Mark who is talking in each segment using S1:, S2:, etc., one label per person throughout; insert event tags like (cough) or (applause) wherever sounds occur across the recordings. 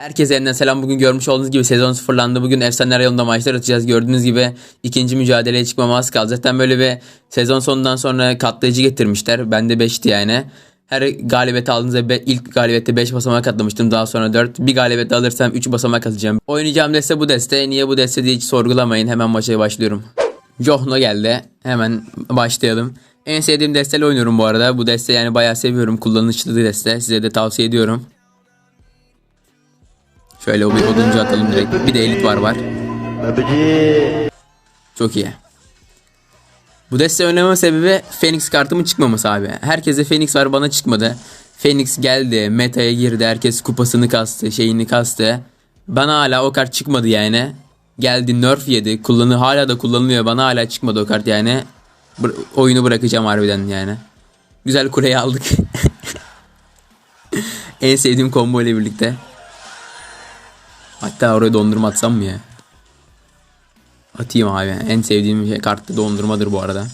S1: Herkese yeniden selam. Bugün görmüş olduğunuz gibi sezon sıfırlandı. Bugün efsaneler yolunda maçlar atacağız. Gördüğünüz gibi ikinci mücadeleye çıkmama az kaldı. Zaten böyle bir sezon sonundan sonra katlayıcı getirmişler. Ben de 5'ti yani. Her galibiyet aldığınızda be- ilk galibiyette 5 basamak atlamıştım. Daha sonra 4. Bir galibiyet alırsam 3 basamak atacağım. Oynayacağım deste bu deste. Niye bu deste diye hiç sorgulamayın. Hemen maça başlıyorum. Johno geldi. Hemen başlayalım. En sevdiğim desteyle oynuyorum bu arada. Bu deste yani bayağı seviyorum. Kullanışlı deste. Size de tavsiye ediyorum. Şöyle o bir oduncu atalım direkt. Bir de elit var var. Çok iyi. Bu deste oynama sebebi Phoenix kartımın çıkmaması abi. Herkese Phoenix var bana çıkmadı. Phoenix geldi, meta'ya girdi, herkes kupasını kastı, şeyini kastı. Bana hala o kart çıkmadı yani. Geldi nerf yedi, kullanı hala da kullanılıyor. Bana hala çıkmadı o kart yani. Bır- oyunu bırakacağım harbiden yani. Güzel kuleyi aldık. (laughs) en sevdiğim combo ile birlikte. Hatta oraya dondurma atsam mı ya? Atayım abi. En sevdiğim şey kartta dondurmadır bu arada.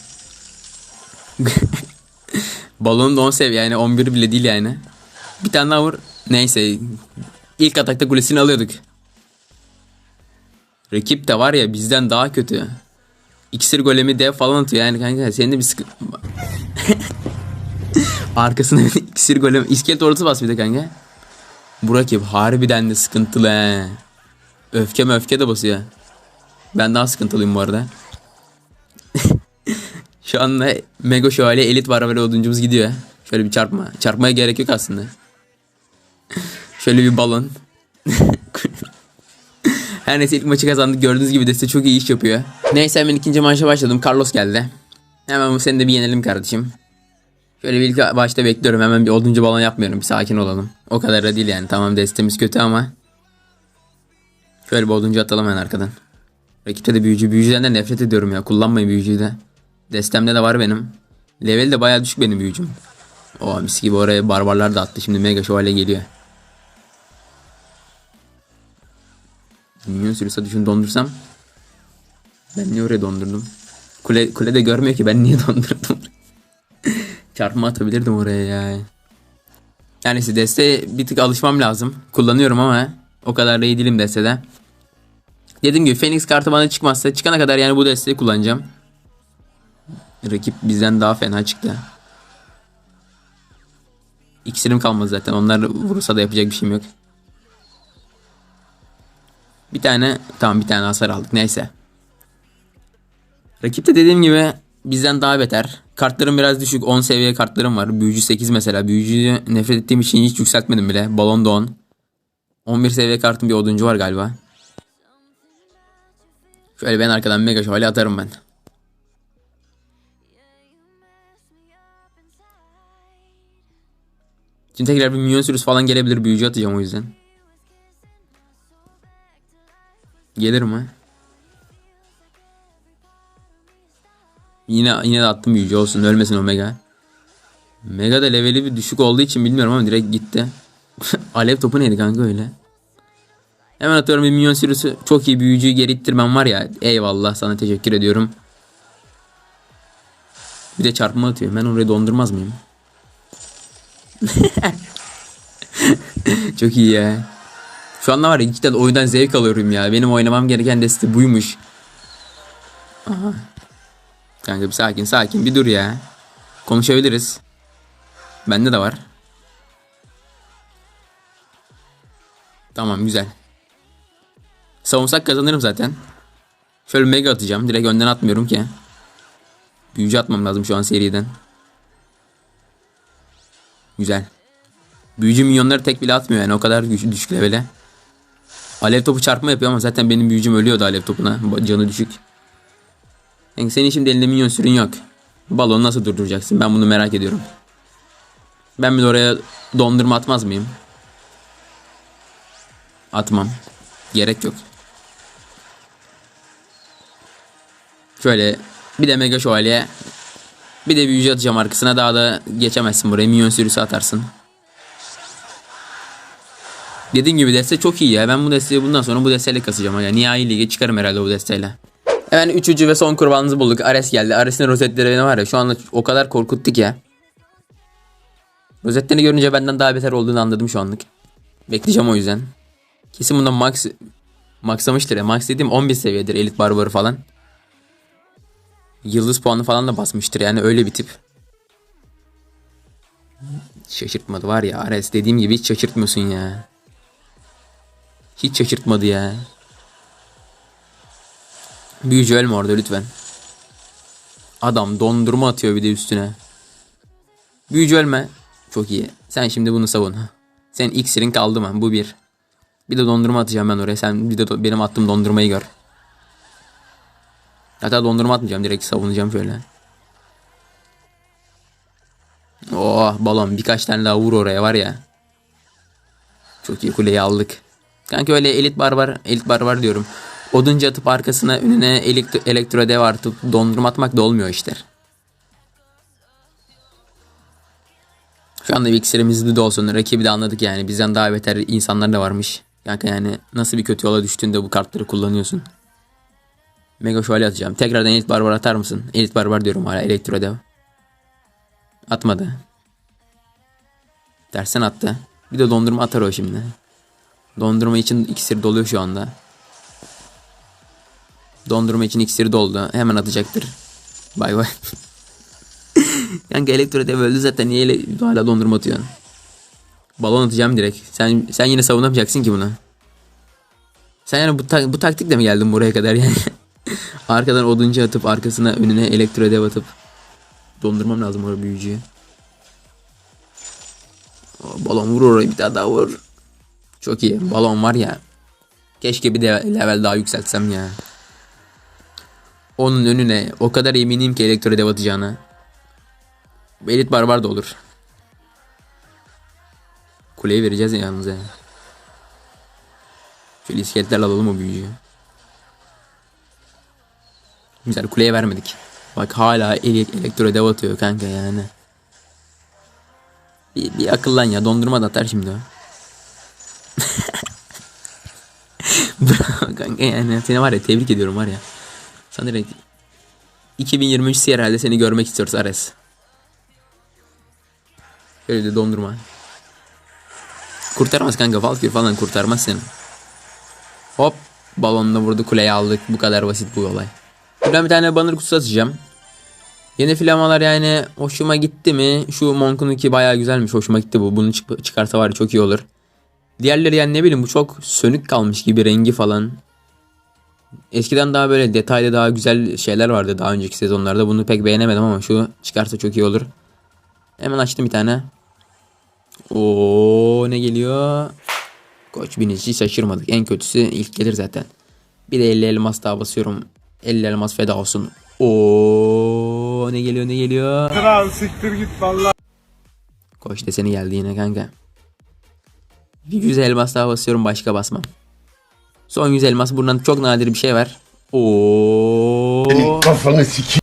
S1: (laughs) Balon da 10 sev yani 11 bile değil yani. Bir tane daha vur. Neyse. İlk atakta kulesini alıyorduk. Rakip de var ya bizden daha kötü. İksir golemi dev falan atıyor yani kanka senin de bir sıkı... (laughs) Arkasına iksir golemi iskelet ortası bas bir de kanka. Bu rakip harbiden de sıkıntılı he. Öfke öfke de basıyor. Ben daha sıkıntılıyım bu arada. (laughs) Şu anda Mega Şövalye elit var böyle oduncumuz gidiyor. Şöyle bir çarpma. Çarpmaya gerek yok aslında. (laughs) Şöyle bir balon. (laughs) Her neyse ilk maçı kazandık. Gördüğünüz gibi deste çok iyi iş yapıyor. Neyse hemen ikinci maça başladım. Carlos geldi. Hemen bu seni de bir yenelim kardeşim. Şöyle bir ilk başta bekliyorum. Hemen bir oduncu balon yapmıyorum. Bir sakin olalım. O kadar da değil yani. Tamam destemiz kötü ama. Şöyle bir oduncu atalım hemen arkadan. Rakipte de büyücü. Büyücüden de nefret ediyorum ya. Kullanmayın büyücüyü de. Destemde de var benim. Level de bayağı düşük benim büyücüm. O mis gibi oraya barbarlar da attı. Şimdi mega şövalye geliyor. Minyon sürüsü şunu dondursam. Ben niye oraya dondurdum? Kule, kule de görmüyor ki ben niye (laughs) dondurdum. Çarpma atabilirdim oraya ya. Yani işte deste bir tık alışmam lazım. Kullanıyorum ama o kadar da iyi değilim destede. Dediğim gibi Phoenix kartı bana çıkmazsa çıkana kadar yani bu desteği kullanacağım. Rakip bizden daha fena çıktı. İksirim kalmadı zaten. Onlar vurursa da yapacak bir şeyim yok. Bir tane tamam bir tane hasar aldık neyse. Rakipte dediğim gibi bizden daha beter. Kartlarım biraz düşük. 10 seviye kartlarım var. Büyücü 8 mesela. Büyücüyü nefret ettiğim için hiç yükseltmedim bile. Balon da 10. 11 seviye kartım bir oduncu var galiba. Şöyle ben arkadan mega şövalye atarım ben. Şimdi tekrar bir minyon sürüsü falan gelebilir. Büyücü atacağım o yüzden. Gelir mi? Yine yine de attım büyücü olsun ölmesin Omega. Mega da leveli bir düşük olduğu için bilmiyorum ama direkt gitti. (laughs) Alev topu neydi kanka öyle? Hemen atıyorum bir minyon sürüsü. Çok iyi büyücüyü geri ittirmem var ya. Eyvallah sana teşekkür ediyorum. Bir de çarpma atıyor. Ben orayı dondurmaz mıyım? (laughs) Çok iyi ya. Şu anda var ya cidden oyundan zevk alıyorum ya. Benim oynamam gereken deste buymuş. Aha. Kanka bir sakin sakin bir dur ya. Konuşabiliriz. Bende de var. Tamam güzel. Savunsak kazanırım zaten. Şöyle mega atacağım. Direkt önden atmıyorum ki. Büyücü atmam lazım şu an seriden. Güzel. Büyücü minyonları tek bile atmıyor yani o kadar güç, düşük levele. Alev topu çarpma yapıyor ama zaten benim büyücüm ölüyordu alev topuna. Canı düşük. Yani senin şimdi elinde minyon sürün yok. Balonu nasıl durduracaksın? Ben bunu merak ediyorum. Ben bir oraya dondurma atmaz mıyım? Atmam. Gerek yok. Şöyle bir de mega şövalye. Bir de büyücü atacağım arkasına daha da geçemezsin buraya. Minyon sürüsü atarsın. Dediğim gibi deste çok iyi ya. Ben bu desteği bundan sonra bu desteyle kasacağım. Yani nihai lige çıkarım herhalde bu desteyle. Hemen üçüncü ve son kurbanımızı bulduk. Ares geldi. Ares'in rozetleri beni var ya şu anda o kadar korkuttuk ya. Rozetlerini görünce benden daha beter olduğunu anladım şu anlık. Bekleyeceğim o yüzden. Kesin bundan max maxlamıştır ya. Max dediğim 11 seviyedir elit barbarı falan. Yıldız puanı falan da basmıştır yani öyle bir tip. Şaşırtmadı var ya Ares dediğim gibi hiç şaşırtmıyorsun ya. Hiç şaşırtmadı ya. Büyücü ölme orada lütfen. Adam dondurma atıyor bir de üstüne. Büyücü ölme. Çok iyi. Sen şimdi bunu savun. Senin iksirin kaldı mı? Bu bir. Bir de dondurma atacağım ben oraya. Sen bir de benim attığım dondurmayı gör. Hatta dondurma atmayacağım. Direkt savunacağım şöyle. Oh balon birkaç tane daha vur oraya var ya. Çok iyi kuleyi aldık. Kanka öyle elit barbar, elit barbar diyorum. Oduncu atıp arkasına önüne elektro, elektro dev atıp dondurma atmak da olmuyor işte. Şu anda iksirimiz de olsun. Rakibi de anladık yani. Bizden daha beter insanlar da varmış. Kanka yani nasıl bir kötü yola düştüğünde bu kartları kullanıyorsun. Mega şövalye atacağım. Tekrardan elit barbar atar mısın? Elit barbar diyorum hala elektro dev. Atmadı. Tersen attı. Bir de dondurma atar o şimdi. Dondurma için iksir doluyor şu anda. Dondurma için iksiri doldu. Hemen atacaktır. Bay bay. (laughs) Kanka elektro dev öldü zaten. Niye hala dondurma atıyorsun? Balon atacağım direkt. Sen sen yine savunamayacaksın ki bunu. Sen yani bu, ta- bu taktikle mi geldin buraya kadar yani? (laughs) Arkadan oduncu atıp arkasına önüne elektro dev atıp dondurmam lazım oraya büyücüyü. Balon vur oraya bir daha daha vur. Çok iyi. Balon var ya. Keşke bir de level daha yükseltsem ya. Onun önüne o kadar eminim ki elektro dev atacağına. Elit barbar da olur. Kuleyi vereceğiz ya yalnız ya. Şöyle iskeletlerle alalım o büyücüyü. Güzel kuleye vermedik. Bak hala ele- elektro dev atıyor kanka yani. Bir, bir akıllan ya dondurma da atar şimdi o. (laughs) Bravo kanka yani seni var ya tebrik ediyorum var ya. Direkt 2023 herhalde seni görmek istiyoruz Ares. Şöyle de dondurma. Kurtarmaz kanka Valkyrie falan kurtarmaz seni. Hop balonla vurdu kuleyi aldık. Bu kadar basit bu olay. Buradan bir tane banner kutusu atacağım. Yeni flamalar yani hoşuma gitti mi? Şu Monk'unki bayağı güzelmiş. Hoşuma gitti bu. Bunu çık- çıkarsa var çok iyi olur. Diğerleri yani ne bileyim bu çok sönük kalmış gibi rengi falan. Eskiden daha böyle detaylı daha güzel şeyler vardı daha önceki sezonlarda. Bunu pek beğenemedim ama şu çıkarsa çok iyi olur. Hemen açtım bir tane. Oo ne geliyor? Koç binici şaşırmadık. En kötüsü ilk gelir zaten. Bir de 50 elmas daha basıyorum. 50 elmas feda olsun. Oo ne geliyor ne geliyor?
S2: Kral siktir git valla.
S1: Koç deseni geldi yine kanka. Bir 100 elmas daha basıyorum başka basmam. Son 100 elmas buradan çok nadir bir şey var. Oo.
S3: Kafanı siki.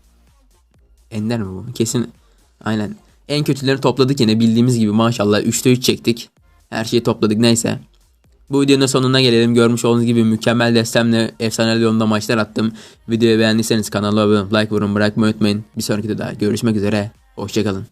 S1: Ender mi bu? Kesin. Aynen. En kötülerini topladık yine bildiğimiz gibi maşallah 3'te 3 çektik. Her şeyi topladık neyse. Bu videonun sonuna gelelim. Görmüş olduğunuz gibi mükemmel destemle efsane yolunda maçlar attım. Videoyu beğendiyseniz kanala abone like vurun bırakmayı unutmayın. Bir sonraki videoda görüşmek üzere. Hoşçakalın.